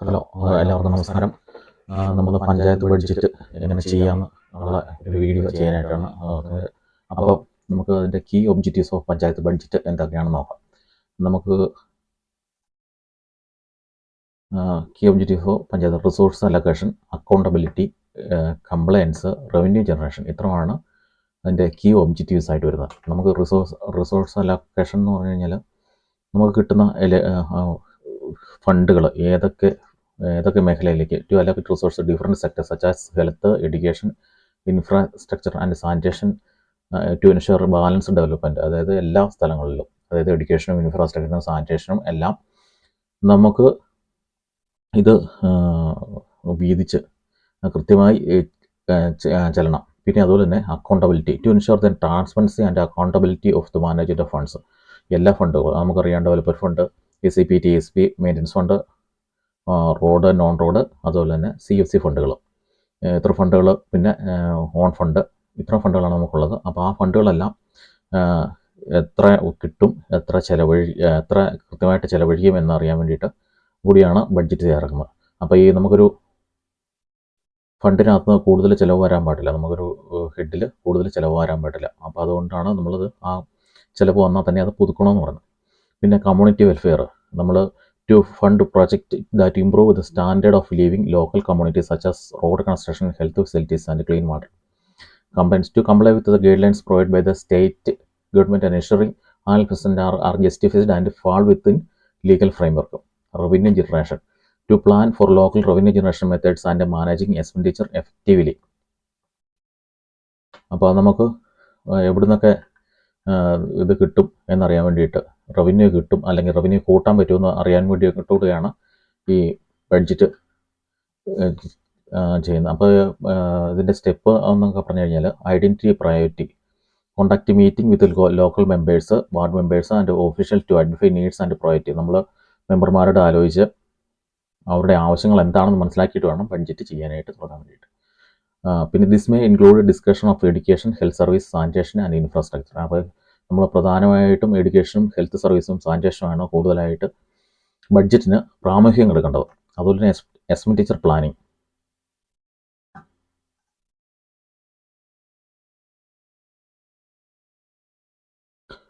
Hello എല്ലാവർക്കും നമസ്കാരം. നമ്മൾ പഞ്ചായത്ത് ബഡ്ജറ്റ് എങ്ങനെ ചെയ്യാമെന്ന് ഉള്ള ഒരു വീഡിയോ ചെയ്യാനായിട്ടാണ് അപ്പോൾ നമുക്ക് അതിന്റെ key objectives of panchayat budget എന്തൊക്കെയാണെന്ന് നോക്കാം. നമുക്ക് key objectives of panchayat resource allocation accountability compliance revenue generation ഇത്രമാണ് അതിന്റെ കീ ഒബ്ജക്റ്റീവ്സ് ആയിട്ട് വരുന്നത്. നമുക്ക് റിസോഴ്സ് റിസോഴ്സ് അലൊക്കേഷൻ എന്ന് പറഞ്ഞു കഴിഞ്ഞാൽ നമുക്ക് കിട്ടുന്ന ഫണ്ടുകൾ ഏതൊക്കെ ഏതൊക്കെ മേഖലയിലേക്ക് to allocate resource different sectors such as health education infrastructure and sanitation to ensure balance development അതായത് എല്ലാ സ്ഥലങ്ങളിലും അതായത് എഡ്യൂക്കേഷനും ഇൻഫ്രാസ്ട്രക്ചറും സാനിറ്റേഷനും എല്ലാം നമുക്ക് ഇത് വീതിച്ച് കൃത്യമായി ചെല്ലണം. പിന്നെ അതുപോലെ തന്നെ accountability to ensure the transparency and accountability of the management of funds എല്ലാ ഫണ്ടുകളും നമുക്കറിയാം developer fund A C P T S P maintenance fund road non road അതുപോലെ തന്നെ സി എഫ് സി ഫണ്ടുകൾ. ഇത്ര ഫണ്ടുകൾ പിന്നെ ഓൺ ഫണ്ട് ഇത്ര ഫണ്ടുകളാണ് നമുക്കുള്ളത്. അപ്പോൾ ആ ഫണ്ടുകളെല്ലാം എത്ര കിട്ടും എത്ര ചിലവഴി എത്ര കൃത്യമായിട്ട് ചിലവഴിക്കും എന്നറിയാൻ വേണ്ടിയിട്ട് കൂടിയാണ് ബഡ്ജറ്റ് തയ്യാറാക്കുന്നത്. അപ്പോൾ ഈ നമുക്കൊരു ഫണ്ടിനകത്ത് കൂടുതൽ ചിലവ് വരാൻ പാടില്ല. നമുക്കൊരു ഹെഡിൽ കൂടുതൽ ചിലവ് വരാൻ പാടില്ല. അപ്പോൾ അതുകൊണ്ടാണ് നമ്മളത് ആ ചിലവ് വന്നാൽ തന്നെ അത് പുതുക്കണമെന്ന് പറയുന്നത് പിന്നെ കമ്മ്യൂണിറ്റി വെൽഫെയർ നമ്മൾ to fund project that improve the standard of living local communities such as road construction, health facilities, and clean water. Companies to comply with the guidelines provided by the state government and ensuring all present are, are justified and fall within legal framework. Revenue generation. To plan for local revenue generation methods and managing expenditure effectively. അപ്പോൾ നമുക്ക് എവിടെ നിന്നൊക്കെ ഇത് കിട്ടും എന്നറിയാൻ വേണ്ടിയിട്ട് revenue കിട്ടും അല്ലെങ്കിൽ റവന്യൂ കൂട്ടാൻ പറ്റുമെന്ന് അറിയാൻ വേണ്ടി കിട്ടുകയാണ് ഈ ബഡ്ജറ്റ് ചെയ്യുന്നത്. അപ്പോൾ ഇതിന്റെ സ്റ്റെപ്പ് എന്നൊക്കെ പറഞ്ഞു കഴിഞ്ഞാൽ identity priority contact meeting with local members ward members and official to identify needs and priority നമ്മൾ മെമ്പർമാരോട് ആലോചിച്ച് അവരുടെ ആവശ്യങ്ങൾ എന്താണെന്ന് മനസ്സിലാക്കിയിട്ട് വേണം ബഡ്ജറ്റ് ചെയ്യാനായിട്ട് തുടങ്ങാൻ വേണ്ടിയിട്ട്. പിന്നെ this may include discussion of education health service sanitation and infrastructure അപ്പോൾ നമ്മൾ പ്രധാനമായിട്ടും എഡ്യൂക്കേഷനും ഹെൽത്ത് സർവീസും സാനിറ്റേഷനുമാണ് കൂടുതലായിട്ട് ബഡ്ജറ്റിന് പ്രാമുഖ്യം കൊടുക്കേണ്ടത്. അതുപോലെ തന്നെ S S M planning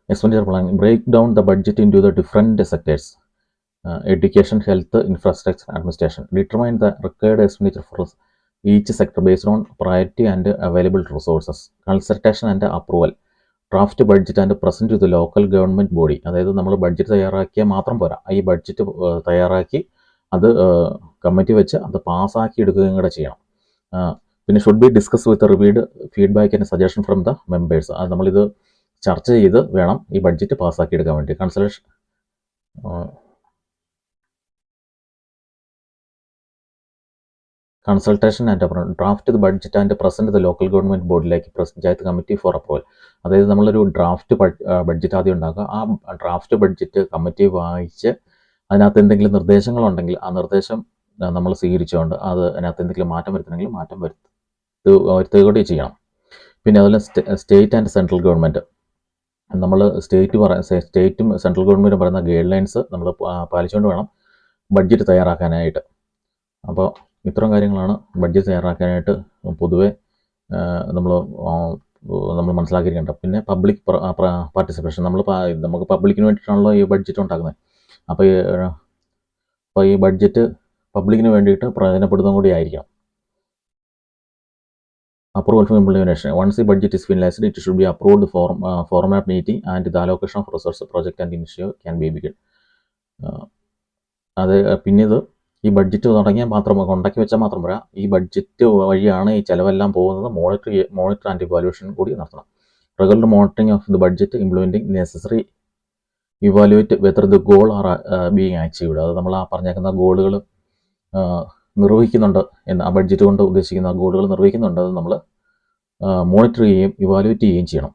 expenditure planning break down the budget into the different sectors education health infrastructure administration determine the required expenditure for each sector based on priority and available resources consultation and approval draft budget and present to the local government body. അതായത് നമ്മൾ budget തയ്യാറാക്കിയാൽ മാത്രം പോരാ. ഈ budget തയ്യാറാക്കി അത് committee വെച്ച് അത് പാസ്സാക്കി എടുക്കുകയും കൂടെ ചെയ്യണം. പിന്നെ should be discuss with received feedback and suggestion from the members അത് നമ്മളിത് ചർച്ച ചെയ്ത് വേണം ഈ ബഡ്ജറ്റ് പാസ്സാക്കി എടുക്കാൻ വേണ്ടി. Consultation consultation and approval draft the budget and present the local government ബോർഡിലേക്ക് പഞ്ചായത്ത് കമ്മിറ്റി ഫോർ അപ്രൂവൽ. അതായത് നമ്മളൊരു ഡ്രാഫ്റ്റ് ബഡ്ജറ്റ് ആദ്യം ഉണ്ടാക്കുക. ആ ഡ്രാഫ്റ്റ് ബഡ്ജറ്റ് കമ്മിറ്റി വായിച്ച് അതിനകത്ത് എന്തെങ്കിലും നിർദ്ദേശങ്ങളുണ്ടെങ്കിൽ ആ നിർദ്ദേശം നമ്മൾ സ്വീകരിച്ചുകൊണ്ട് അത് അതിനകത്ത് എന്തെങ്കിലും മാറ്റം വരുത്തണമെങ്കിൽ മാറ്റം വരുത്തു വരുത്തുക കൂടി ചെയ്യണം. പിന്നെ അതുപോലെ സ്റ്റേറ്റ് ആൻഡ് സെൻട്രൽ ഗവൺമെന്റ് നമ്മൾ സ്റ്റേറ്റ് പറ സ്റ്റേറ്റും സെൻട്രൽ ഗവൺമെന്റും പറയുന്ന ഗൈഡ് ലൈൻസ് നമ്മൾ പാലിച്ചുകൊണ്ട് വേണം ബഡ്ജറ്റ് തയ്യാറാക്കാനായിട്ട്. അപ്പോൾ ഇത്തരം കാര്യങ്ങളാണ് ബഡ്ജറ്റ് തയ്യാറാക്കാനായിട്ട് പൊതുവേ നമ്മൾ നമ്മൾ മനസ്സിലാക്കിയിരിക്കേണ്ടത്. പിന്നെ പബ്ലിക് പാർട്ടിസിപ്പേഷൻ നമ്മൾ നമുക്ക് പബ്ലിക്കിന് വേണ്ടിയിട്ടാണല്ലോ ഈ ബഡ്ജറ്റ് ഉണ്ടാക്കുന്നത് അപ്പോൾ ഈ അപ്പോൾ ഈ ബഡ്ജറ്റ് പബ്ലിക്കിന് വേണ്ടിയിട്ട് പ്രയോജനപ്പെടുന്നതും കൂടി ആയിരിക്കണം. അപ്രൂവൽ ഫോർ ഇംപ്ലിമെന്റേഷൻ വൺസ് ഈ budget is finalized it should be approved for format meeting and the allocation of resource project and ഇനിഷ്യോ can be begin അത് പിന്നെ ഇത് ഈ ബഡ്ജറ്റ് തുടങ്ങിയാൽ മാത്രം ഉണ്ടാക്കി വെച്ചാൽ മാത്രം പോരാ. ഈ ബഡ്ജറ്റ് വഴിയാണ് ഈ ചിലവെല്ലാം പോകുന്നത്. മോണിറ്റർ മോണിറ്റർ ആൻഡ് ഇവാലുവേഷൻ കൂടി നടത്തണം. Regular monitoring of the budget implementing necessary evaluate whether the goal are being achieved അത് നമ്മൾ ആ പറഞ്ഞേക്കുന്ന ഗോളുകൾ നിർവഹിക്കുന്നുണ്ട് എന്ന് ആ ബഡ്ജറ്റ് കൊണ്ട് ഉദ്ദേശിക്കുന്ന ഗോളുകൾ നിർവഹിക്കുന്നുണ്ട്. അത് നമ്മൾ മോണിറ്റർ ചെയ്യുകയും ഇവാലുവേറ്റ് ചെയ്യുകയും ചെയ്യണം.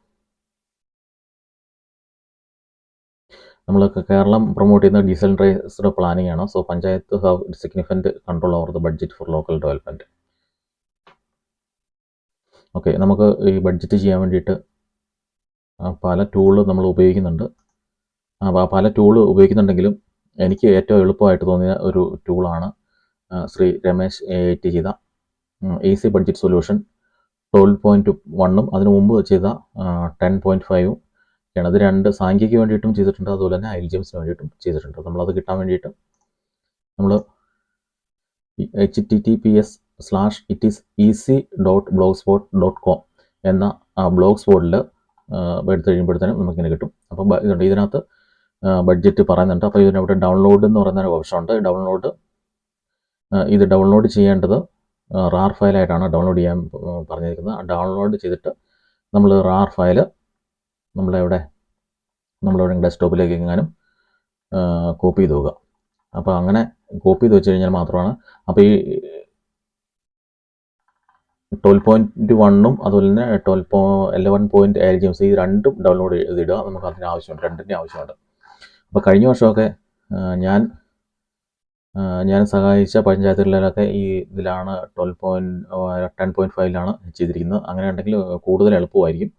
നമ്മൾ കേരളം പ്രൊമോട്ട് ചെയ്യുന്ന ഡീസെൻട്രൈസ്ഡ് പ്ലാനിംഗ് ആണ്. So panchayat have significant control over the budget for local development okay നമുക്ക് ഈ ബഡ്ജറ്റ് ചെയ്യാൻ വേണ്ടിയിട്ട് പല ടൂൾ നമ്മൾ ഉപയോഗിക്കുന്നുണ്ട്. പല ടൂൾ ഉപയോഗിക്കുന്നുണ്ടെങ്കിലും എനിക്ക് ഏറ്റവും എളുപ്പമായിട്ട് തോന്നിയ ഒരു ടൂളാണ് ശ്രീ രമേശ് എയ്റ്റ് ചെയ്ത easy budget solution twelve point വണ്ണും അതിനു മുമ്പ് ചെയ്ത ടെൻ പോയിന്റ് ഫൈവും ആണ് അത് രണ്ട് സാങ്കിക്ക് വേണ്ടിയിട്ടും ചെയ്തിട്ടുണ്ട്. അതുപോലെ തന്നെ ഐൽജിയംസിന് വേണ്ടിയിട്ടും ചെയ്തിട്ടുണ്ട്. നമ്മളത് കിട്ടാൻ വേണ്ടിയിട്ട് നമ്മൾ H T T P S slash it is easy dot blogspot dot com എന്ന ആ ബ്ലോഗ് സ്പോട്ടിൽ എടുത്ത് കഴിയുമ്പോഴത്തേനും നമുക്കിങ്ങനെ കിട്ടും. അപ്പം ഇതുണ്ട്. ഇതിനകത്ത് ബഡ്ജറ്റ് പറയുന്നുണ്ട്. അപ്പോൾ ഇതിനവിടെ ഡൗൺലോഡ് എന്ന് പറയുന്ന ഒരു ഓപ്ഷൻ ഉണ്ട്. ഡൗൺലോഡ് ഇത് ഡൗൺലോഡ് ചെയ്യേണ്ടത് റാർ ഫയലായിട്ടാണ് ഡൗൺലോഡ് ചെയ്യാൻ പറഞ്ഞിരിക്കുന്നത്. ഡൗൺലോഡ് ചെയ്തിട്ട് നമ്മൾ റാർ ഫയൽ നമ്മളെവിടെ നമ്മളെവിടെ ഡെസ്ക്ടോപ്പിലേക്ക് എങ്ങാനും കോപ്പി ചെയ്ത് പോവുക അപ്പോൾ അങ്ങനെ കോപ്പി ചെയ്ത് വെച്ച് കഴിഞ്ഞാൽ മാത്രമാണ്. അപ്പോൾ ഈ ട്വൽവ് പോയിന്റ് വണ്ണും അതുപോലെ തന്നെ ട്വൽവ് പോ eleven point L G M S ഈ രണ്ടും ഡൗൺലോഡ് ചെയ്തിടുക നമുക്ക് അതിന് ആവശ്യമുണ്ട് രണ്ടിന്റെ ആവശ്യമുണ്ട്. അപ്പോൾ കഴിഞ്ഞ വർഷമൊക്കെ ഞാൻ ഞാൻ സഹായിച്ച പഞ്ചായത്തുകളിലൊക്കെ ഈ ഇതിലാണ് ട്വൽവ് പോയിന്റ് ടെൻ പോയിന്റ് ഫൈവിലാണ് ചെയ്തിരിക്കുന്നത്. അങ്ങനെ ഉണ്ടെങ്കിൽ കൂടുതൽ എളുപ്പമായിരിക്കും.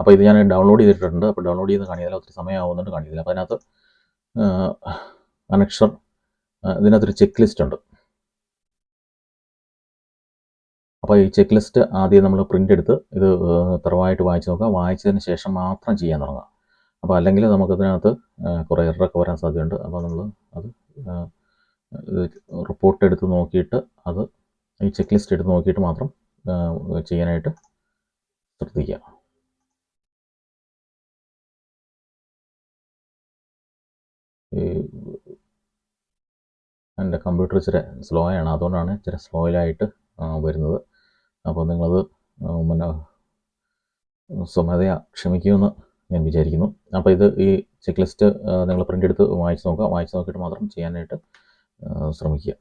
അപ്പോൾ ഇത് ഞാൻ ഡൗൺലോഡ് ചെയ്തിട്ടുണ്ട്. അപ്പോൾ ഡൗൺലോഡ് ചെയ്ത് കാണിയതിൽ ഒത്തിരി സമയമാവുന്നുണ്ട് കാണിയതിൽ അപ്പോൾ അതിനകത്ത് കണക്ഷൻ ഇതിനകത്തൊരു ചെക്ക് ലിസ്റ്റ് ഉണ്ട്. അപ്പോൾ ഈ ചെക്ക് ലിസ്റ്റ് ആദ്യം നമ്മൾ പ്രിന്റ് എടുത്ത് ഇത് തറവായിട്ട് വായിച്ച് നോക്കുക. വായിച്ചതിന് ശേഷം മാത്രം ചെയ്യാൻ തുടങ്ങുക. അപ്പോൾ അല്ലെങ്കിൽ നമുക്കതിനകത്ത് കുറേ എററൊക്കെ വരാൻ സാധ്യതയുണ്ട്. അപ്പോൾ നമ്മൾ അത് റിപ്പോർട്ട് എടുത്ത് നോക്കിയിട്ട് അത് ഈ ചെക്ക് ലിസ്റ്റ് എടുത്ത് നോക്കിയിട്ട് മാത്രം ചെയ്യാനായിട്ട് ശ്രദ്ധിക്കുക. ഈ എന്റെ കമ്പ്യൂട്ടർ ഇച്ചിരി സ്ലോ ആണ് അതുകൊണ്ടാണ് ഇച്ചിരി സ്ലോയിലായിട്ട് വരുന്നത്. അപ്പോൾ നിങ്ങളത് പിന്നെ സ്വമേധയാ ക്ഷമിക്കുമെന്ന് ഞാൻ വിചാരിക്കുന്നു. അപ്പോൾ ഇത് ഈ ചെക്ക് ലിസ്റ്റ് നിങ്ങൾ പ്രിന്റ് എടുത്ത് വായിച്ച് നോക്കുക. വായിച്ച് നോക്കിയിട്ട് മാത്രം ചെയ്യാനായിട്ട് ശ്രമിക്കുക.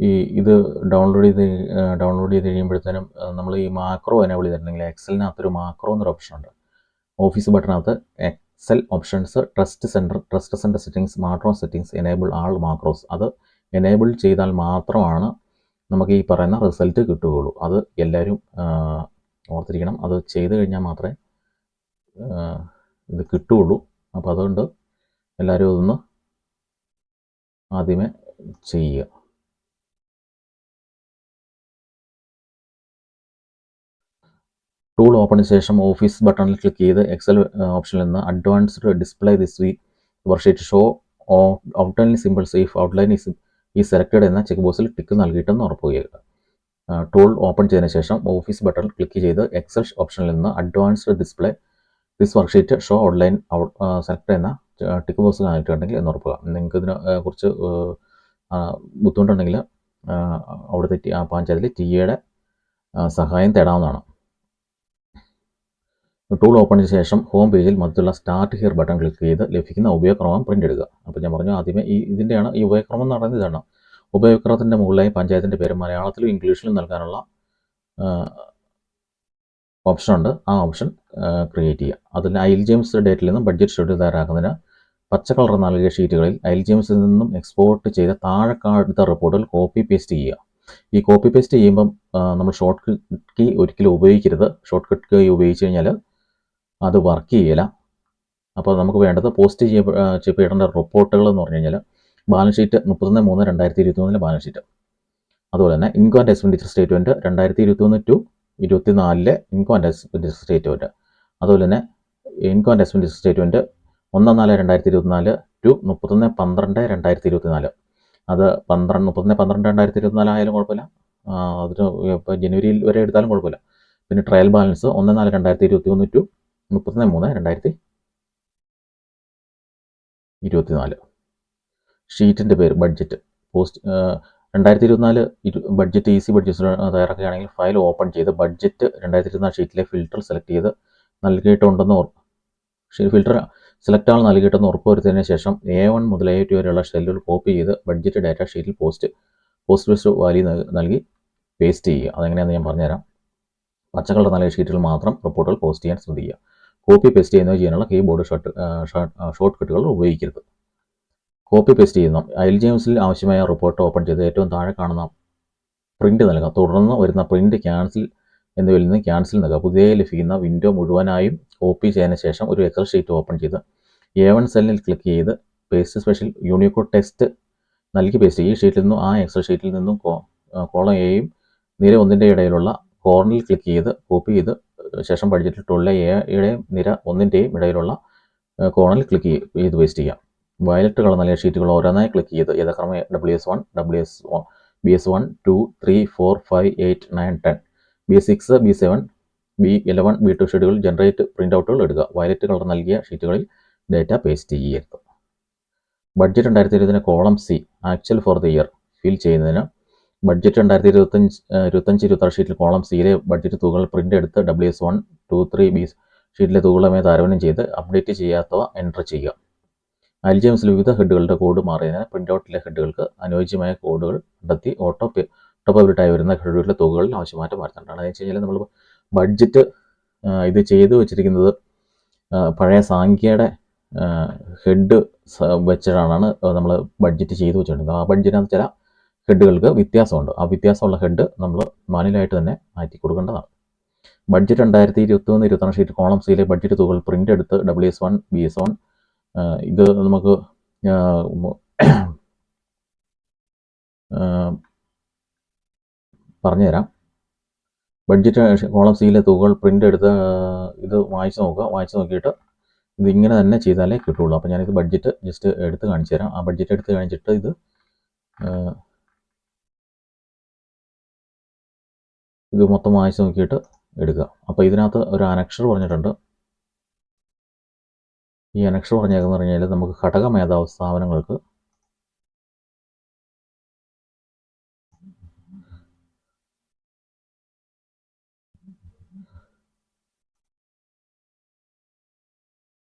ഈ ഇത് ഡൗൺലോഡ് ചെയ്ത് ഡൗൺലോഡ് ചെയ്ത് കഴിയുമ്പോഴത്തേനും നമ്മൾ ഈ മാക്രോ എനേബിൾ ചെയ്തിട്ടുണ്ടെങ്കിൽ എക്സലിനകത്തൊരു മാക്രോ എന്നൊരു ഓപ്ഷൻ ഉണ്ട്. Office ബട്ടണകത്ത് Excel options trust center trust center settings macro settings enable all macros അത് എനേബിൾ ചെയ്താൽ മാത്രമാണ് നമുക്ക് ഈ പറയുന്ന റിസൾട്ട് കിട്ടുകയുള്ളൂ. അത് എല്ലാവരും ഓർത്തിരിക്കണം. അത് ചെയ്ത് കഴിഞ്ഞാൽ മാത്രമേ ഇത് കിട്ടുകയുള്ളൂ. അപ്പോൾ അതുകൊണ്ട് എല്ലാവരും അതൊന്ന് ആദ്യമേ ചെയ്യുക. ടൂൾ ഓപ്പണിന് ശേഷം ഓഫീസ് ബട്ടണിൽ ക്ലിക്ക് ചെയ്ത് എക്സൽ ഓപ്ഷനിൽ നിന്ന് advanced display this we worksheet show outline symbols if outline is ഈ സെലക്റ്റഡ് എന്ന ചെക്ക് ബോക്സിൽ ടിക്ക് നൽകിയിട്ടെന്ന് ഉറപ്പുവയ്ക്കുക ടൂൾ ഓപ്പൺ ചെയ്തതിന് ശേഷം ഓഫീസ് ബട്ടൺ ക്ലിക്ക് ചെയ്ത് എക്സൽ ഓപ്ഷനിൽ നിന്ന് advanced display this worksheet show outline select എന്ന ടിക്ക് ബോക്സ് കാണിച്ചിട്ടുണ്ടെങ്കിൽ എന്ന് ഉറപ്പുക നിങ്ങൾക്ക് ഇതിനെ കുറിച്ച് ബുദ്ധിമുട്ടുണ്ടെങ്കിൽ അവിടുത്തെ പഞ്ചായത്തിലെ ടി എയുടെ സഹായം തേടാവുന്നതാണ്. ടൂൾ ഓപ്പൺ ചെയ്ത ശേഷം ഹോം പേജിൽ മറ്റുള്ള സ്റ്റാർട്ട് ഹിയർ ബട്ടൺ ക്ലിക്ക് ചെയ്ത് ലഭിക്കുന്ന ഉപയോഗക്രമം പ്രിന്റ് എടുക്കുക. അപ്പോൾ ഞാൻ പറഞ്ഞു ആദ്യമേ ഈ ഇതിന്റെയാണ് ഈ ഉപയോഗക്രമം എന്ന് പറയുന്നത് ഇതാണ്. ഉപയോഗക്രമത്തിന്റെ മുകളിലായി പഞ്ചായത്തിന്റെ പേര് മലയാളത്തിലും ഇംഗ്ലീഷിലും നൽകാനുള്ള ഓപ്ഷൻ ഉണ്ട്. ആ ഓപ്ഷൻ ക്രിയേറ്റ് ചെയ്യുക. അതിൽ ഐൽ ജെയിംസ് ഡേറ്റിൽ നിന്നും ബഡ്ജറ്റ് ഷെഡ്യൂൾ തയ്യാറാക്കുന്നതിന് പച്ച കളർ നൽകിയ ഷീറ്റുകളിൽ ഐൽ ജെയിംസിൽ നിന്നും എക്സ്പോർട്ട് ചെയ്ത താഴെ കാടുത്ത റിപ്പോർട്ടുകൾ കോപ്പി പേസ്റ്റ് ചെയ്യുക. ഈ കോപ്പി പേസ്റ്റ് ചെയ്യുമ്പം നമ്മൾ ഷോർട്ട് കട്ട് കീ ഒരിക്കലും ഉപയോഗിക്കരുത്. ഷോർട്ട് കട്ട് കീ ഉപയോഗിച്ച് കഴിഞ്ഞാൽ അത് വർക്ക് ചെയ്യില്ല അപ്പോൾ നമുക്ക് വേണ്ടത് പോസ്റ്റ് ചെയ്യ ചെയ്യപ്പെടേണ്ട റിപ്പോർട്ടുകൾ എന്ന് പറഞ്ഞു കഴിഞ്ഞാൽ ബാലൻസ് ഷീറ്റ് മുപ്പത്തൊന്ന് മൂന്ന് രണ്ടായിരത്തി ഇരുപത്തി മൂന്നിലെ ബാലൻസ് ഷീറ്റ് അതുപോലെ തന്നെ ഇൻകം ആൻഡ് എക്സ്പെൻഡിച്ചർ സ്റ്റേറ്റ്മെന്റ് രണ്ടായിരത്തി ഇരുപത്തി ഒന്ന് ടു ഇരുപത്തി നാലിലെ ഇൻകം ആൻഡ് എക്സ്പെൻഡിച്ചർ സ്റ്റേറ്റ്മെന്റ് അതുപോലെ തന്നെ ഇൻകം ആൻഡ് എക്സ്പെൻഡിച്ചർ സ്റ്റേറ്റ്മെന്റ് ഒന്ന് നാല് രണ്ടായിരത്തി ഇരുപത്തിനാല് ടു മുപ്പത്തൊന്ന് പന്ത്രണ്ട് രണ്ടായിരത്തി ഇരുപത്തിനാല് അത് പന്ത്രണ്ട് മുപ്പത്തൊന്ന് പന്ത്രണ്ട് രണ്ടായിരത്തി ഇരുപത്തിനാല് ആയാലും കുഴപ്പമില്ല. അതിന് ഇപ്പോൾ ജനുവരിയിൽ വരെ എടുത്താലും കുഴപ്പമില്ല. പിന്നെ ട്രയൽ ബാലൻസ് ഒന്ന് നാല് രണ്ടായിരത്തി ഇരുപത്തി ഒന്ന് ടു മുപ്പത്തൊന്ന് മൂന്ന് രണ്ടായിരത്തി ഇരുപത്തിനാല്. ഷീറ്റിന്റെ പേര് ബഡ്ജറ്റ്. പോസ്റ്റ് രണ്ടായിരത്തി ഇരുപത്തിനാല് ബഡ്ജറ്റ് ഈസി ബഡ്ജറ്റ് തയ്യാറാക്കുകയാണെങ്കിൽ ഫയൽ ഓപ്പൺ ചെയ്ത് ബഡ്ജറ്റ് രണ്ടായിരത്തി ഇരുപത്തിനാല് ഷീറ്റിലെ ഫിൽറ്റർ സെലക്ട് ചെയ്ത് നൽകിയിട്ടുണ്ടെന്ന് ഉറപ്പ് ഫിൽറ്റർ സെലക്ട് ആൾ നൽകിയിട്ടെന്ന് ഉറപ്പുവരുത്തിയതിന് ശേഷം എ വൺ മുതൽ എ ടു വരെയുള്ള ഷെല്ലുകൾ കോപ്പി ചെയ്ത് ബഡ്ജറ്റ് ഡാറ്റ ഷീറ്റിൽ പോസ്റ്റ് പോസ്റ്റ് ബേസ്ഡ് വാല്യൂ നൽകി പേസ്റ്റ് ചെയ്യുക. അതെങ്ങനെയാണെന്ന് ഞാൻ പറഞ്ഞുതരാം. പച്ച കളർ ഷീറ്റിൽ മാത്രം റിപ്പോർട്ടുകൾ പോസ്റ്റ് ചെയ്യാൻ ശ്രദ്ധിക്കുക. കോപ്പി പേസ്റ്റ് ചെയ്യുന്നത് ചെയ്യാനുള്ള കീബോർഡ് ഷോർട്ട് ഷോർട്ട് കട്ടുകൾ ഉപയോഗിക്കരുത്. കോപ്പി പേസ്റ്റ് ചെയ്യുന്ന അയൽ ജെയിംസിൽ ആവശ്യമായ റിപ്പോർട്ട് ഓപ്പൺ ചെയ്ത് ഏറ്റവും താഴെ കാണുന്ന പ്രിന്റ് നൽകുക തുടർന്ന് വരുന്ന പ്രിന്റ് ക്യാൻസൽ എന്നിവയിൽ നിന്ന് ക്യാൻസൽ നൽകുക പുതിയ ലഭിക്കുന്ന വിൻഡോ മുഴുവനായും കോപ്പി ചെയ്തതിന് ശേഷം ഒരു എക്സൽ ഷീറ്റ് ഓപ്പൺ ചെയ്ത് എ വൺ സെല്ലിൽ ക്ലിക്ക് ചെയ്ത് പേസ്റ്റ് സ്പെഷ്യൽ യൂണിക്കോഡ് ടെക്സ്റ്റ് നൽകി പേസ്റ്റ് ഈ ഷീറ്റിൽ നിന്നും ആ എക്സൽ ഷീറ്റിൽ നിന്നും കോളം എയും നിര ഒന്നിന്റെ ഇടയിലുള്ള കോർണറിൽ ക്ലിക്ക് ചെയ്ത് കോപ്പി ചെയ്ത് ശേഷം പഠിച്ചിട്ടുള്ള എയുടെയും നിര ഒന്നിന്റെയും ഇടയിലുള്ള കോണിൽ ക്ലിക്ക് ചെയ്ത് പേസ്റ്റ് ചെയ്യാം. വയലറ്റ് കളർ നൽകിയ ഷീറ്റുകൾ ഓരോന്നായി ക്ലിക്ക് ചെയ്ത് യഥാക്രമം W S one W S B S one two three four five eight nine ten B six B seven B eleven B two ഷീറ്റുകൾ ജനറേറ്റ് പ്രിന്റ് ഔട്ടുകൾ എടുക്കുക വയലറ്റ് കളർ നൽകിയ ഷീറ്റുകളിൽ ഡേറ്റ പേസ്റ്റ് ചെയ്യരുത്. ബഡ്ജറ്റ് രണ്ടായിരത്തി ഇരുപതിന് column C actual for the year fill ചെയ്യുന്നതിന് budget രണ്ടായിരത്തി ഇരുപത്തഞ്ച് ഇരുപത്തഞ്ച് ഇരുപത്താറ് ഷീറ്റിൽ കോളം സിയിലെ ബഡ്ജറ്റ് തുകകൾ പ്രിന്റ് എടുത്ത് W S one two three B ഷീറ്റിലെ തുകകളുമായി താരതമ്യം ചെയ്ത് അപ്ഡേറ്റ് ചെയ്യാത്തവ എന്റർ ചെയ്യുക. അൽജെയിംസിൽ വിവിധ ഹെഡുകളുടെ കോഡ് മാറിയതിനാൽ പ്രിന്റ് ഔട്ടിലെ ഹെഡുകൾക്ക് അനുയോജ്യമായ കോഡുകൾ കണ്ടെത്തി ഓട്ടോ ഓട്ടോപബിലിറ്റായി വരുന്ന ഹെഡുകളിലെ തുകകളിൽ ആവശ്യമാറ്റം വരുത്തേണ്ടതാണ് അതെന്ന് വെച്ച് കഴിഞ്ഞാൽ നമ്മൾ ബഡ്ജറ്റ് ഇത് ചെയ്തു വെച്ചിരിക്കുന്നത് പഴയ സാങ്കേയുടെ ഹെഡ് വെച്ചിട്ടാണ് നമ്മൾ ബഡ്ജറ്റ് ചെയ്തു വെച്ചിട്ടുണ്ട് ആ ബഡ്ജറ്റിനകത്ത് ചില ഹെഡുകൾക്ക് വ്യത്യാസമുണ്ട്. ആ വ്യത്യാസമുള്ള ഹെഡ് നമ്മൾ മാനുവലായിട്ട് തന്നെ മാറ്റി കൊടുക്കേണ്ടതാണ്. ബഡ്ജറ്റ് രണ്ടായിരത്തി ഇരുപത്തി ഒന്ന് ഇരുപത്തൊന്ന് ഷീറ്റ് കോളം സിയിലെ ബഡ്ജറ്റ് തുകകൾ പ്രിന്റ് എടുത്ത് W S one B S one ഇത് നമുക്ക് പറഞ്ഞുതരാം. ബഡ്ജറ്റ് കോളം സിയിലെ തുകകൾ പ്രിന്റ് എടുത്ത് ഇത് വായിച്ച് നോക്കുക. വായിച്ച് നോക്കിയിട്ട് ഇത് ഇങ്ങനെ തന്നെ ചെയ്താലേ കിട്ടുള്ളൂ അപ്പോൾ ഞാനിത് ബഡ്ജറ്റ് ജസ്റ്റ് എടുത്ത് കാണിച്ചു തരാം ആ ബഡ്ജറ്റ് എടുത്ത് കാണിച്ചിട്ട് ഇത് ഇത് മൊത്തം വായിച്ച് നോക്കിയിട്ട് എടുക്കുക. അപ്പോൾ ഇതിനകത്ത് ഒരു അനക്ഷർ പറഞ്ഞിട്ടുണ്ട്. ഈ അനക്ഷർ പറഞ്ഞേക്കെന്ന് പറഞ്ഞു കഴിഞ്ഞാൽ നമുക്ക് ഘടക മേധാവ് സ്ഥാപനങ്ങൾക്ക്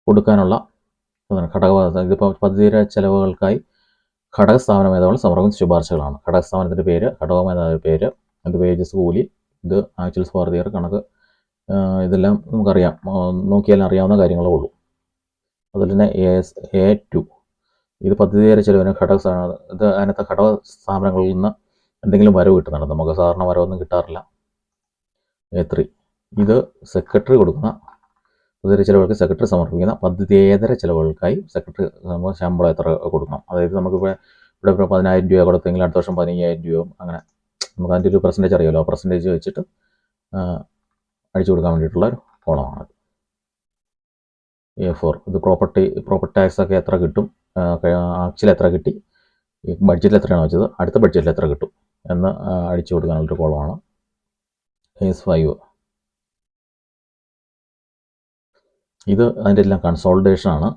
കൊടുക്കാനുള്ള ഘടക ഇതിപ്പോൾ പദ്ധതിയുടെ ചെലവുകൾക്കായി ഘടക സ്ഥാപന മേധാവികൾ സമർപ്പിക്കുന്ന ശുപാർശകളാണ്. ഘടക സ്ഥാപനത്തിന്റെ പേര് ഘടക മേധാവിയുടെ പേര് അത് വേജസ് കൂലി ഇത് ആക്ച്വൽസ് ഫോർ കണക്ക് ഇതെല്ലാം നമുക്കറിയാം. നോക്കിയാൽ അറിയാവുന്ന കാര്യങ്ങളേ ഉള്ളൂ. അതുപോലെ തന്നെ എ എസ് എ ടു. ഇത് പദ്ധതിയേറെ ചിലവിന് ഘടക ഇത് അതിനകത്ത് ഘടക സ്ഥാപനങ്ങളിൽ നിന്ന് എന്തെങ്കിലും വരവ് കിട്ടുന്നുണ്ട്? നമുക്ക് സാധാരണ വരവൊന്നും കിട്ടാറില്ല. A three. ഇത് സെക്രട്ടറി കൊടുക്കുന്ന പദ്ധതി ചിലവുകൾക്ക് സെക്രട്ടറി സമർപ്പിക്കുന്ന പദ്ധതിയേതര ചിലവുകൾക്കായി സെക്രട്ടറി നമുക്ക് ശമ്പളം എത്ര കൊടുക്കണം? അതായത് നമുക്ക് ഇവിടെ പതിനായിരം രൂപ കൊടുത്തെങ്കിൽ അടുത്ത വർഷം പതിനയ്യായിരം രൂപയും അങ്ങനെ. നമുക്ക് അതിന്റെ ഒരു പെർസെന്റേജ് അറിയാമല്ലോ ആ പെർസെന്റേജ് വെച്ചിട്ട് അടിച്ചു കൊടുക്കാൻ വേണ്ടിയിട്ടുള്ള ഒരു കോളമാണ് എ ഫോർ ഇത് പ്രോപ്പർട്ടി പ്രോപ്പർട്ടി ടാക്സ് ഒക്കെ എത്ര കിട്ടും? ആക്ച്വൽ എത്ര കിട്ടി? ബഡ്ജറ്റിൽ എത്രയാണ് വെച്ചത്? അടുത്ത ബഡ്ജറ്റിൽ എത്ര കിട്ടും? എന്ന് അടിച്ചു കൊടുക്കാനുള്ളൊരു കോളമാണ്. ഫേസ് ഫൈവ് ഇത് അതിന്റെ എല്ലാം കൺസോൾട്ടേഷനാണ്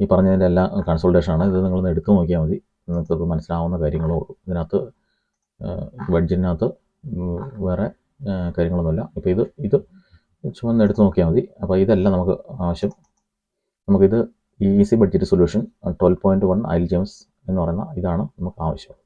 ഈ പറഞ്ഞതിന്റെ എല്ലാം കൺസോൾട്ടേഷനാണ് ഇത് നിങ്ങളൊന്ന് എടുത്തു നോക്കിയാൽ മതി. നിങ്ങൾക്കത് മനസ്സിലാവുന്ന കാര്യങ്ങളേ ഇതിനകത്ത് ബഡ്ജറ്റിനകത്ത് വേറെ കാര്യങ്ങളൊന്നുമില്ല. ഇപ്പോൾ ഇത് ഇത് ചുമന്ന് എടുത്ത് നോക്കിയാൽ മതി. അപ്പോൾ ഇതല്ല നമുക്ക് ആവശ്യം. നമുക്കിത് easy budget solution twelve point one ILGMS എന്ന് പറയുന്ന ഇതാണ് നമുക്ക് ആവശ്യം.